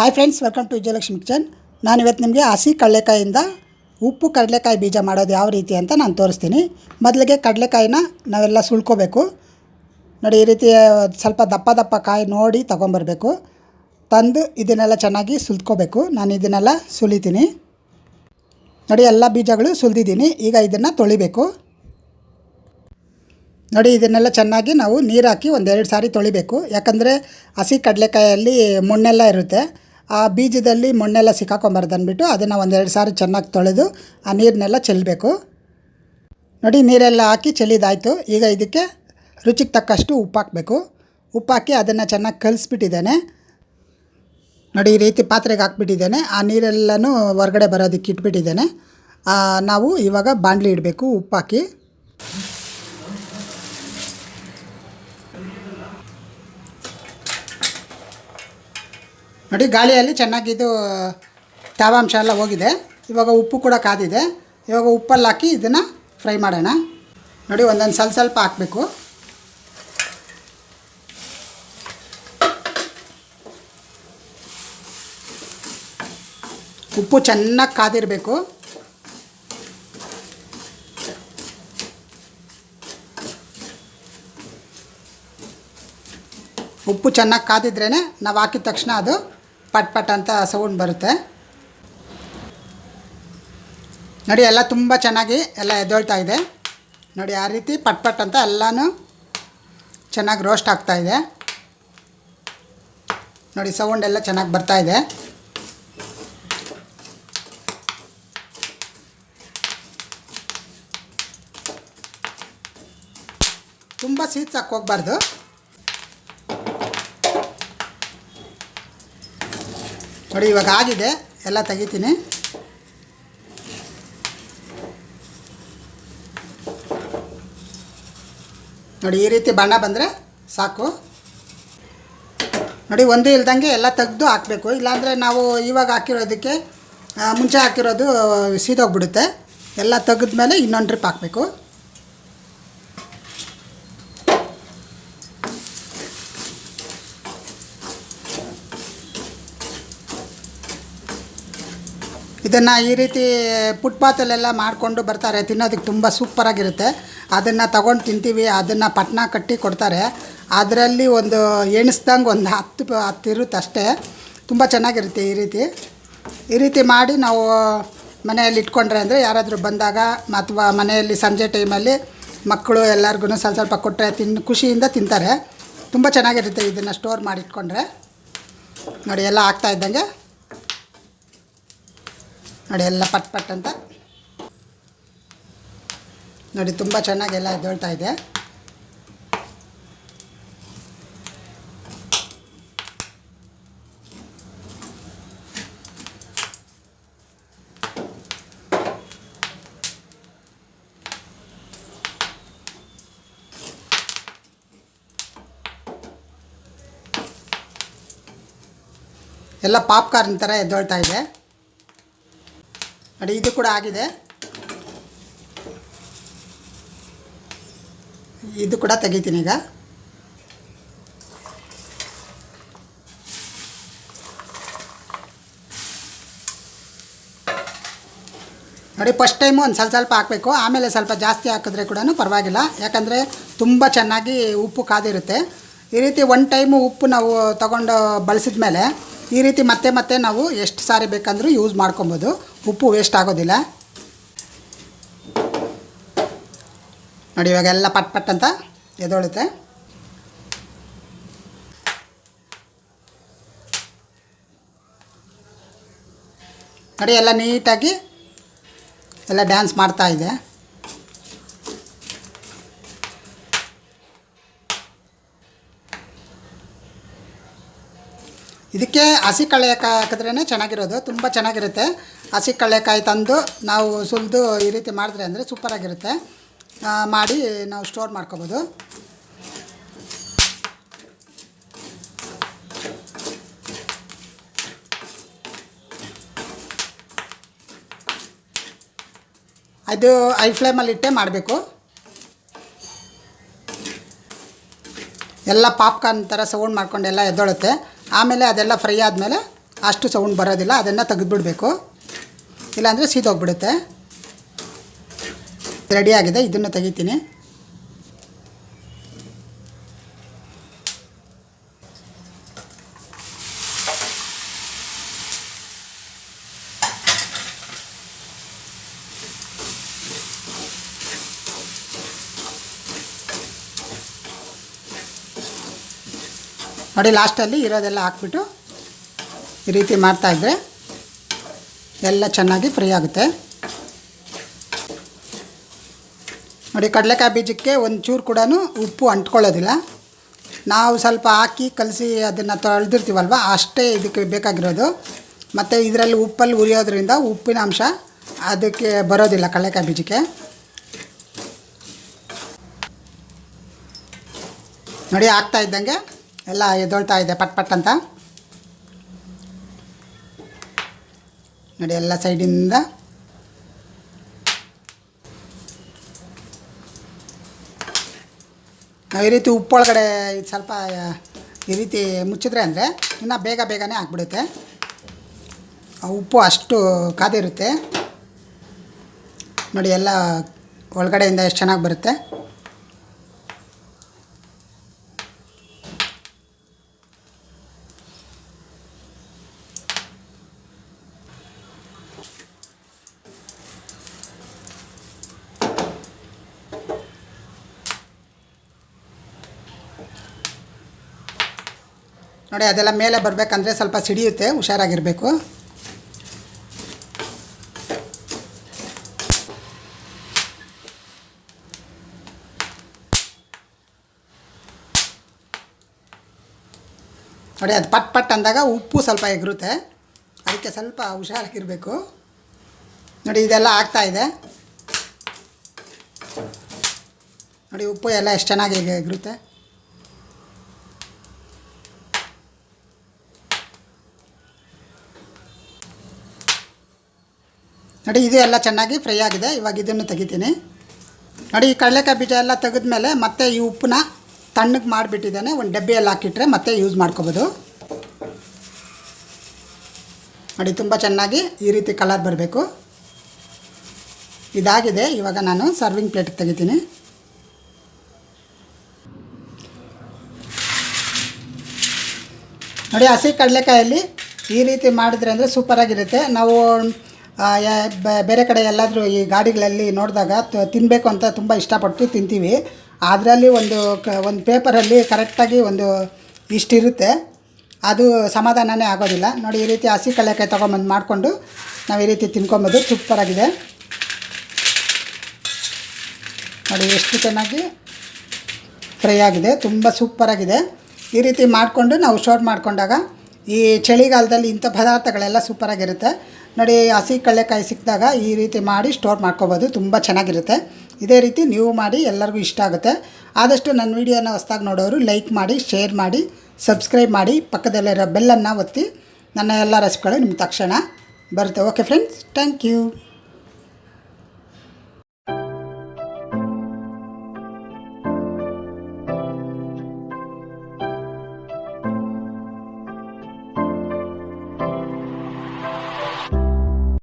Hi friends welcome to Vijayalakshmi kitchen ನಾನು ಇವತ್ತು ನಿಮಗೆ ಹಸಿ ಕಡಲೆಕಾಯಿಂದ ಉಪ್ಪು ಕಡಲೆಕಾಯಿ ಬೀಜ ಮಾಡೋದು ಯಾವ ರೀತಿ ಅಂತ ನಾನು ತೋರಿಸ್ತೀನಿ. ಮೊದಲಿಗೆ ಕಡಲೆಕಾಯಿನ ನಾವೆಲ್ಲ ಸುಳ್ಕೋಬೇಕು ನೋಡಿ, ಈ ರೀತಿ ಸ್ವಲ್ಪ ದಪ್ಪ ದಪ್ಪ ಕಾಯಿ ನೋಡಿ ತೊಗೊಂಬರ್ಬೇಕು. ತಂದು ಇದನ್ನೆಲ್ಲ ಚೆನ್ನಾಗಿ ಸುಲ್ಕೋಬೇಕು. ನಾನು ಇದನ್ನೆಲ್ಲ ಸುಲಿತೀನಿ. ನೋಡಿ, ಎಲ್ಲ ಬೀಜಗಳು ಸುಲಿದಿದ್ದೀನಿ. ಈಗ ಇದನ್ನು ತೊಳಿಬೇಕು. ನೋಡಿ, ಇದನ್ನೆಲ್ಲ ಚೆನ್ನಾಗಿ ನಾವು ನೀರು ಹಾಕಿ ಒಂದೆರಡು ಸಾರಿ ತೊಳಿಬೇಕು. ಯಾಕಂದರೆ ಹಸಿ ಕಡಲೆಕಾಯಲ್ಲಿ ಮಣ್ಣೆಲ್ಲ ಇರುತ್ತೆ. ಆ ಬೀಜದಲ್ಲಿ ಮಣ್ಣೆಲ್ಲ ಸಿಕ್ಕಾಕೊಂಬಾರ್ದು ಅಂದ್ಬಿಟ್ಟು ಅದನ್ನು ಒಂದೆರಡು ಸಾರಿ ಚೆನ್ನಾಗಿ ತೊಳೆದು ಆ ನೀರನ್ನೆಲ್ಲ ಚೆಲ್ಲಬೇಕು ನೋಡಿ, ನೀರೆಲ್ಲ ಹಾಕಿ ಚೆಲ್ಲಿದಾಯಿತು ಈಗ ಇದಕ್ಕೆ ರುಚಿಗೆ ತಕ್ಕಷ್ಟು ಉಪ್ಪು ಹಾಕಬೇಕು. ಉಪ್ಪು ಹಾಕಿ ಅದನ್ನು ಚೆನ್ನಾಗಿ ಕಲಿಸ್ಬಿಟ್ಟಿದ್ದೇನೆ. ನೋಡಿ, ಈ ರೀತಿ ಪಾತ್ರೆಗೆ ಹಾಕ್ಬಿಟ್ಟಿದ್ದೇನೆ. ಆ ನೀರೆಲ್ಲನೂ ಹೊರಗಡೆ ಬರೋದಕ್ಕೆ ಇಟ್ಬಿಟ್ಟಿದ್ದೇನೆ. ನಾವು ಇವಾಗ ಬಾಣಲಿ ಇಡಬೇಕು, ಉಪ್ಪು ಹಾಕಿ ನೋಡಿ, ಗಾಳಿಯಲ್ಲಿ ಚೆನ್ನಾಗಿದು ತೇವಾಂಶ ಎಲ್ಲ ಹೋಗಿದೆ. ಇವಾಗ ಉಪ್ಪು ಕೂಡ ಕಾದಿದೆ. ಇವಾಗ ಉಪ್ಪಲ್ಲಿ ಹಾಕಿ ಇದನ್ನು ಫ್ರೈ ಮಾಡೋಣ. ನೋಡಿ, ಒಂದೊಂದು ಸ್ವಲ್ಪ ಸ್ವಲ್ಪ ಹಾಕಬೇಕು. ಉಪ್ಪು ಚೆನ್ನಾಗಿ ಕಾದಿರಬೇಕು. ಉಪ್ಪು ಚೆನ್ನಾಗಿ ಕಾದಿದ್ರೇ ನಾವು ಹಾಕಿದ ತಕ್ಷಣ ಅದು ಪಟ್ ಪಟ್ ಅಂತ ಸೌಂಡ್ ಬರುತ್ತೆ. ನೋಡಿ, ಎಲ್ಲ ತುಂಬ ಚೆನ್ನಾಗಿ ಎಲ್ಲ ಎದ್ದೊಳ್ತಾ ಇದೆ. ನೋಡಿ, ಆ ರೀತಿ ಪಟ್ ಪಟ್ ಅಂತ ಎಲ್ಲನೂ ಚೆನ್ನಾಗಿ ರೋಸ್ಟ್ ಆಗ್ತಾ ಇದೆ. ನೋಡಿ ಸೌಂಡ್ ಎಲ್ಲ ಚೆನ್ನಾಗಿ ಬರ್ತಾ ಇದೆ. ತುಂಬ ಸೀದ್ಸಕ್ಕೆ ನೋಡಿ, ಇವಾಗ ಆಗಿದೆ. ಎಲ್ಲ ತೆಗಿತೀನಿ. ನೋಡಿ, ಈ ರೀತಿ ಬಣ್ಣ ಬಂದರೆ ಸಾಕು. ನೋಡಿ, ಒಂದು ಇಲ್ದಂಗೆ ಎಲ್ಲ ತೆಗೆದು ಹಾಕಬೇಕು. ಇಲ್ಲಾಂದರೆ ನಾವು ಇವಾಗ ಹಾಕಿರೋದಕ್ಕೆ ಮುಂಚೆ ಹಾಕಿರೋದು ಸೀದೋಗ್ಬಿಡುತ್ತೆ. ಎಲ್ಲ ತೆಗೆದ್ಮೇಲೆ ಇನ್ನೊಂದು ಟ್ರಿಪ್ ಹಾಕಬೇಕು. ಇದನ್ನು ಈ ರೀತಿ ಫುಟ್ಪಾತಲ್ಲೆಲ್ಲ ಮಾಡಿಕೊಂಡು ಬರ್ತಾರೆ, ತಿನ್ನೋದಕ್ಕೆ ತುಂಬ ಸೂಪರಾಗಿರುತ್ತೆ ಅದನ್ನು ತಗೊಂಡು ತಿಂತೀವಿ, ಅದನ್ನು ಪಟ್ನ ಕಟ್ಟಿ ಕೊಡ್ತಾರೆ. ಅದರಲ್ಲಿ ಒಂದು ಎಣಿಸ್ದಂಗೆ ಒಂದು ಹತ್ತು ಇರುತ್ತೆ ಅಷ್ಟೇ. ತುಂಬ ಚೆನ್ನಾಗಿರುತ್ತೆ ಈ ರೀತಿ. ಈ ರೀತಿ ಮಾಡಿ ನಾವು ಮನೆಯಲ್ಲಿ ಇಟ್ಕೊಂಡ್ರೆ ಅಂದರೆ ಯಾರಾದರೂ ಬಂದಾಗ ಅಥವಾ ಮನೆಯಲ್ಲಿ ಸಂಜೆ ಟೈಮಲ್ಲಿ ಮಕ್ಕಳು ಎಲ್ಲರಿಗೂ ಸ್ವಲ್ಪ ಸ್ವಲ್ಪ ಕೊಟ್ಟರೆ ತಿನ್ನು ಖುಷಿಯಿಂದ ತಿಂತಾರೆ. ತುಂಬ ಚೆನ್ನಾಗಿರುತ್ತೆ ಇದನ್ನು ಸ್ಟೋರ್ ಮಾಡಿ ಇಟ್ಕೊಂಡ್ರೆ. ನೋಡಿ, ಎಲ್ಲ ಆಗ್ತಾ ಇದ್ದಂಗೆ. ನೋಡಿ ಎಲ್ಲ ಪಟ್ ಪಟ್ ಅಂತ. ನೋಡಿ ತುಂಬ ಚೆನ್ನಾಗಿ ಎಲ್ಲ ಎದ್ದೇಳ್ತಾ ಇದೆ. ಎಲ್ಲ ಪಾಪ್ಕಾರ್ನ್ ಥರ ಎದ್ದೊಳ್ತಾ ಇದೆ. ನೋಡಿ, ಇದು ಕೂಡ ಆಗಿದೆ. ಇದು ಕೂಡ ತೆಗಿತೀನಿ ಈಗ. ನೋಡಿ ಫಸ್ಟ್ ಟೈಮು ಒಂದು ಸ್ವಲ್ಪ ಸ್ವಲ್ಪ ಹಾಕಬೇಕು. ಆಮೇಲೆ ಸ್ವಲ್ಪ ಜಾಸ್ತಿ ಹಾಕಿದ್ರೆ ಕೂಡ ಪರವಾಗಿಲ್ಲ. ಯಾಕಂದರೆ ತುಂಬ ಚೆನ್ನಾಗಿ ಉಪ್ಪು ಕಾದಿರುತ್ತೆ. ಈ ರೀತಿ ಒನ್ ಟೈಮು ಉಪ್ಪು ನಾವು ತಗೊಂಡು ಬಳಸಿದ ಮೇಲೆ ಈ ರೀತಿ ಮತ್ತೆ ಮತ್ತೆ ನಾವು ಎಷ್ಟು ಸಾರಿ ಬೇಕಂದರೂ ಯೂಸ್ ಮಾಡ್ಕೊಬೋದು. ಉಪ್ಪು ವೇಸ್ಟ್ ಆಗೋದಿಲ್ಲ. ನೋಡಿ, ಇವಾಗೆಲ್ಲ ಪಟ್ ಪಟ್ ಅಂತ ಎದೊಳುತ್ತೆ. ನೋಡಿ, ಎಲ್ಲ ನೀಟಾಗಿ ಎಲ್ಲ ಡ್ಯಾನ್ಸ್ ಮಾಡ್ತಾ ಇದೆ. ಇದಕ್ಕೆ ಹಸಿ ಕಳ್ಳೆಕಾಯಿ ಹಾಕಿದ್ರೇ ಚೆನ್ನಾಗಿರೋದು, ತುಂಬ ಚೆನ್ನಾಗಿರುತ್ತೆ. ಹಸಿ ಕಳ್ಳೆಕಾಯಿ ತಂದು ನಾವು ಸುಲಿದು ಈ ರೀತಿ ಮಾಡಿದ್ರೆ ಅಂದರೆ ಸೂಪರಾಗಿರುತ್ತೆ. ಮಾಡಿ ನಾವು ಸ್ಟೋರ್ ಮಾಡ್ಕೋಬೋದು. ಅದು ಐ ಫ್ಲೇಮಲ್ಲಿ ಇಟ್ಟೆ ಮಾಡಬೇಕು. ಎಲ್ಲ ಪಾಪ್ಕಾರ್ನ್ ಥರ ಸೌಂಡ್ ಮಾಡ್ಕೊಂಡು ಎಲ್ಲ ಎದ್ದೊಳುತ್ತೆ. ಆಮೇಲೆ ಅದೆಲ್ಲ ಫ್ರೈ ಆದಮೇಲೆ ಅಷ್ಟು ಸೌಂಡ್ ಬರೋದಿಲ್ಲ, ಅದನ್ನು ತೆಗೆದುಬಿಡ್ಬೇಕು. ಇಲ್ಲಾಂದರೆ ಸೀದೋಗ್ಬಿಡುತ್ತೆ. ರೆಡಿಯಾಗಿದೆ ಇದನ್ನು ತೆಗಿತೀನಿ. ನೋಡಿ, ಲಾಸ್ಟಲ್ಲಿ ಇರೋದೆಲ್ಲ ಹಾಕ್ಬಿಟ್ಟು ಈ ರೀತಿ ಮಾಡ್ತಾಯಿದ್ರೆ ಎಲ್ಲ ಚೆನ್ನಾಗಿ ಫ್ರೈ ಆಗುತ್ತೆ. ನೋಡಿ, ಕಡಲೆಕಾಯಿ ಬೀಜಕ್ಕೆ ಒಂಚೂರು ಚೂರು ಕೂಡ ಉಪ್ಪು ಅಂಟ್ಕೊಳ್ಳೋದಿಲ್ಲ. ನಾವು ಸ್ವಲ್ಪ ಹಾಕಿ ಕಲಸಿ ಅದನ್ನು ತೊಳೆದಿರ್ತೀವಲ್ವ, ಅಷ್ಟೇ ಇದಕ್ಕೆ ಬೇಕಾಗಿರೋದು. ಮತ್ತು ಇದರಲ್ಲಿ ಉಪ್ಪಲ್ಲಿ ಉರಿಯೋದ್ರಿಂದ ಉಪ್ಪಿನ ಅಂಶ ಅದಕ್ಕೆ ಬರೋದಿಲ್ಲ ಕಡಲೆಕಾಯಿ ಬೀಜಕ್ಕೆ. ನೋಡಿ ಹಾಕ್ತಾ ಇದ್ದಂಗೆ ಎಲ್ಲ ಎದ್ದೊಳ್ತಾ ಇದೆ, ಪಟ್ ಪಟ್ ಅಂತ. ನೋಡಿ, ಎಲ್ಲ ಸೈಡಿಂದ. ನಾವು ಈ ರೀತಿ ಉಪ್ಪೊಳಗಡೆ ಇದು ಸ್ವಲ್ಪ, ಈ ರೀತಿ ಮುಚ್ಚಿದ್ರೆ ಅಂದರೆ ಇನ್ನು ಬೇಗ ಬೇಗನೆ ಆಗಿಬಿಡುತ್ತೆ. ಆ ಉಪ್ಪು ಅಷ್ಟು ಕಾದಿರುತ್ತೆ. ನೋಡಿ, ಎಲ್ಲ ಒಳಗಡೆಯಿಂದ ಎಷ್ಟು ಚೆನ್ನಾಗಿ ಬರುತ್ತೆ. ನೋಡಿ, ಅದೆಲ್ಲ ಮೇಲೆ ಬರಬೇಕಂದ್ರೆ ಸ್ವಲ್ಪ ಸಿಡಿಯುತ್ತೆ, ಹುಷಾರಾಗಿರಬೇಕು. ನೋಡಿ, ಅದು ಪಟ್ ಪಟ್ ಅಂದಾಗ ಉಪ್ಪು ಸ್ವಲ್ಪ ಎಗರುತ್ತೆ. ಅದಕ್ಕೆ ಸ್ವಲ್ಪ ಹುಷಾರಾಗಿರಬೇಕು. ನೋಡಿ, ಇದೆಲ್ಲ ಆಗ್ತಾ ಇದೆ. ನೋಡಿ, ಉಪ್ಪು ಎಲ್ಲ ಎಷ್ಟು ಚೆನ್ನಾಗಿ ಎಗರುತ್ತೆ. ನೋಡಿ, ಇದು ಎಲ್ಲ ಚೆನ್ನಾಗಿ ಫ್ರೈ ಆಗಿದೆ. ಇವಾಗ ಇದನ್ನು ತೆಗಿತೀನಿ. ನೋಡಿ, ಈ ಕಡಲೆಕಾಯಿ ಬೀಜ ಎಲ್ಲ ತೆಗೆದ್ಮೇಲೆ ಮತ್ತೆ ಈ ಉಪ್ಪನ್ನ ತಣ್ಣಗೆ ಮಾಡಿಬಿಟ್ಟಿದ್ದಾನೆ. ಒಂದು ಡಬ್ಬಿಯಲ್ಲಿ ಹಾಕಿಟ್ರೆ ಮತ್ತೆ ಯೂಸ್ ಮಾಡ್ಕೋಬೋದು. ನೋಡಿ, ತುಂಬ ಚೆನ್ನಾಗಿ ಈ ರೀತಿ ಕಲರ್ ಬರಬೇಕು. ಇದಾಗಿದೆ. ಇವಾಗ ನಾನು ಸರ್ವಿಂಗ್ ಪ್ಲೇಟ್ ತೆಗಿತೀನಿ. ನೋಡಿ, ಹಸಿ ಕಡಲೆಕಾಯಲ್ಲಿ ಈ ರೀತಿ ಮಾಡಿದ್ರೆ ಅಂದರೆ ಸೂಪರಾಗಿರುತ್ತೆ ನಾವು ಬೇರೆ ಕಡೆ ಎಲ್ಲಾದರೂ ಈ ಗಾಡಿಗಳಲ್ಲಿ ನೋಡಿದಾಗ ತಿನ್ನಬೇಕು ಅಂತ ತುಂಬ ಇಷ್ಟಪಟ್ಟು ತಿಂತೀವಿ. ಅದರಲ್ಲಿ ಒಂದು ಕ, ಒಂದು ಪೇಪರಲ್ಲಿ ಕರೆಕ್ಟಾಗಿ ಒಂದು ಇಷ್ಟಿರುತ್ತೆ. ಅದು ಸಮಾಧಾನನೇ ಆಗೋದಿಲ್ಲ. ನೋಡಿ, ಈ ರೀತಿ ಹಸಿ ಕಡಲೆಕಾಯಿ ತೊಗೊಂಬಂದು ಮಾಡಿಕೊಂಡು ನಾವು ಈ ರೀತಿ ತಿನ್ಕೊಬೋದು ಸೂಪರಾಗಿದೆ. ನೋಡಿ, ಎಷ್ಟು ಚೆನ್ನಾಗಿ ಫ್ರೈ ಆಗಿದೆ. ತುಂಬ ಸೂಪರಾಗಿದೆ. ಈ ರೀತಿ ಮಾಡಿಕೊಂಡು ನಾವು ಶೋಟ್ ಮಾಡಿಕೊಂಡಾಗ ಈ ಚಳಿಗಾಲದಲ್ಲಿ ಇಂಥ ಪದಾರ್ಥಗಳೆಲ್ಲ ಸೂಪರಾಗಿರುತ್ತೆ. ನೋಡಿ, ಹಸಿ ಕಡಲೆಕಾಯಿ ಸಿಕ್ಕಿದಾಗ ಈ ರೀತಿ ಮಾಡಿ ಸ್ಟೋರ್ ಮಾಡ್ಕೋಬೋದು. ತುಂಬ ಚೆನ್ನಾಗಿರುತ್ತೆ. ಇದೇ ರೀತಿ ನೀವು ಮಾಡಿ ಎಲ್ಲರಿಗೂ ಇಷ್ಟ ಆಗುತ್ತೆ. ಆದಷ್ಟು ನನ್ನ ವೀಡಿಯೋನ ಹೊಸ್ದಾಗಿ ನೋಡೋರು ಲೈಕ್ ಮಾಡಿ ಶೇರ್ ಮಾಡಿ ಸಬ್ಸ್ಕ್ರೈಬ್ ಮಾಡಿ, ಪಕ್ಕದಲ್ಲಿರೋ ಬೆಲ್ಲನ್ನು ಒತ್ತಿ. ನನ್ನ ಎಲ್ಲ ರೆಸಿಪಿಗಳು ನಿಮ್ಮ ತಕ್ಷಣ ಬರುತ್ತೆ. Okay friends thank you